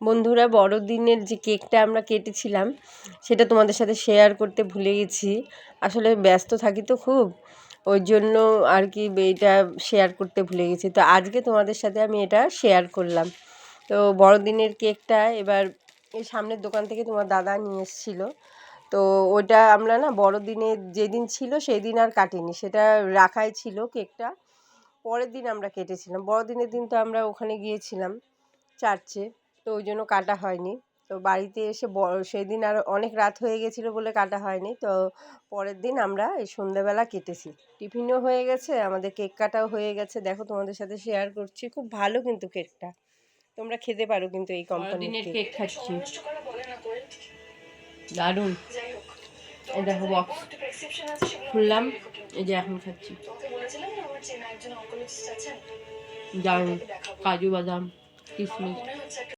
বন্ধুরা, বড়দিনের যে কেকটা আমরা কেটেছিলাম, সেটা তোমাদের সাথে শেয়ার করতে ভুলে গেছি। আসলে ব্যস্ত থাকি তো খুব, ওই জন্য আর কি এটা শেয়ার করতে ভুলে গেছি। তো আজকে তোমাদের সাথে আমি এটা শেয়ার করলাম। তো বড়দিনের কেকটা এবার এই সামনের দোকান থেকে তোমার দাদা নিয়ে এসেছিল। তো ওইটা আমরা না বড়দিনে যেদিন ছিল সেই দিন আর কাটিনি। সেটা রাখাই ছিল কেকটা। পরের দিন আমরা কেটেছিলাম। বড়দিনের দিন তো আমরা ওখানে গিয়েছিলাম চার্চে। তো ওই জন্য কাটা হয়নি। তো বাড়িতে এসে সেই দিন আর অনেক রাত হয়ে গেছিল বলে কাটা হয়নি। তো পরের দিন আমরা এই সন্ধ্যেবেলা কেটেছি। টিফিনও হয়ে গেছে আমাদের কেক কাটাও হয়ে গেছে। দেখো তোমাদের সাথে শেয়ার করছি। খুব ভালো কিন্তু কেকটা। তোমরা খেতে পারো কিন্তু এই কোম্পানির কেক। খাচ্ছি। দারুণ। দেখো বক্স খুললাম এই যে এখন খাচ্ছি। দারুণ। কাজু বাদাম কিশমিশ।